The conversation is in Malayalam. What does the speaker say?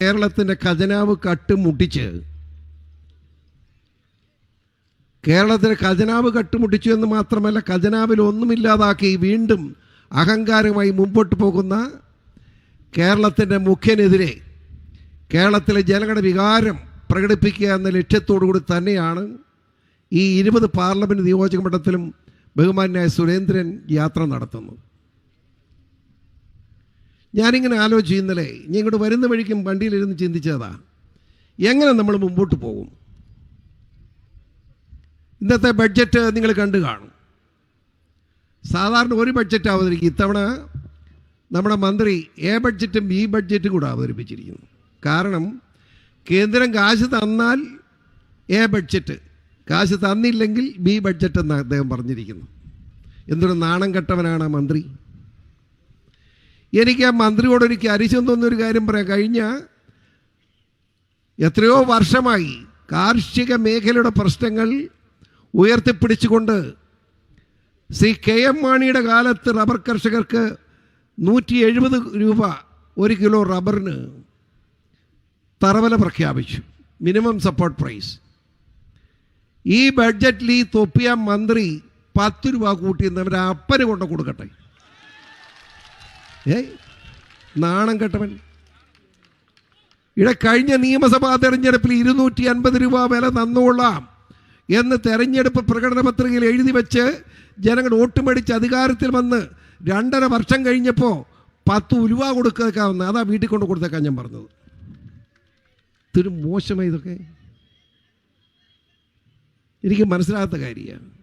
കേരളത്തിന്റെ ഖജനാവ് കട്ടുമുട്ടിച്ച് കേരളത്തിന്റെ ഖജനാവ് കട്ടുമുട്ടിച്ചു എന്ന് മാത്രമല്ല ഖജനാവിൽ ഒന്നുമില്ലാതാക്കി വീണ്ടും അഹങ്കാരമായി മുമ്പോട്ട് പോകുന്ന കേരളത്തിന്റെ മുഖ്യനെതിരെ കേരളത്തിലെ ജനങ്ങളുടെ വികാരം പ്രകടിപ്പിക്കുക എന്ന ലക്ഷ്യത്തോടു കൂടി തന്നെയാണ് ഈ ഇരുപത് പാർലമെന്റ് നിയോജക മണ്ഡലത്തിലും ബഹുമാന്യായ സുരേന്ദ്രൻ യാത്ര നടത്തുന്നത്. ഞാനിങ്ങനെ ആലോചിച്ച് ഇന്നലെ ഞാൻ ഇങ്ങോട്ട് വരുന്ന വഴിക്കും വണ്ടിയിലിരുന്ന് ചിന്തിച്ചതാ. എങ്ങനെ നമ്മൾ മുമ്പോട്ട് പോകും? ഇന്നത്തെ ബഡ്ജറ്റ് നിങ്ങൾ കണ്ടു കാണും. സാധാരണ ഒരു ബഡ്ജറ്റ് അവതരിക്കും ഇത്തവണ നമ്മുടെ മന്ത്രി എ ബഡ്ജറ്റും ബി ബഡ്ജറ്റും കൂടെ അവതരിപ്പിച്ചിരിക്കുന്നു. കാരണം കേന്ദ്രം കാശ് തന്നാൽ എ ബഡ്ജറ്റ് കാശ് തന്നില്ലെങ്കിൽ ബി ബഡ്ജറ്റ് എന്ന് അദ്ദേഹം പറഞ്ഞിരിക്കുന്നു. എന്തൊരു നാണം കെട്ടവനാണ് മന്ത്രി. എനിക്ക് ആ മന്ത്രിയോട് എനിക്ക് അരിശം തോന്നുന്നൊരു കാര്യം പറയാം. കഴിഞ്ഞ എത്രയോ വർഷമായി കാർഷിക മേഖലയുടെ പ്രശ്നങ്ങൾ ഉയർത്തിപ്പിടിച്ചുകൊണ്ട് ശ്രീ കെ എം മാണിയുടെ കാലത്ത് റബ്ബർ കർഷകർക്ക് നൂറ്റി എഴുപത് രൂപ ഒരു കിലോ റബ്ബറിന് തറവല പ്രഖ്യാപിച്ചു. മിനിമം സപ്പോർട്ട് പ്രൈസ് ഈ ബഡ്ജറ്റിൽ ഈ തൊപ്പിയ മന്ത്രി പത്ത് രൂപ കൂട്ടിയെന്നവരെ അപ്പന് കൊണ്ട് കൊടുക്കട്ടെ. ഏ നാണം കെട്ടവൻ. ഇവിടെ കഴിഞ്ഞ നിയമസഭാ തെരഞ്ഞെടുപ്പിൽ ഇരുന്നൂറ്റി അൻപത് രൂപ വില തന്നുകൊള്ളാം എന്ന് തെരഞ്ഞെടുപ്പ് പ്രകടന പത്രികയിൽ എഴുതി വെച്ച് ജനങ്ങൾ വോട്ട് മേടിച്ച് അധികാരത്തിൽ വന്ന് രണ്ടര വർഷം കഴിഞ്ഞപ്പോൾ പത്ത് ഉലുവ കൊടുക്കാവുന്ന അതാ വീട്ടിൽ കൊണ്ട് കൊടുത്തേക്കാൻ ഞാൻ പറഞ്ഞത്. ഇതൊരു മോശമായി ഇതൊക്കെ. എനിക്ക് മനസ്സിലാകാത്ത കാര്യമാണ്.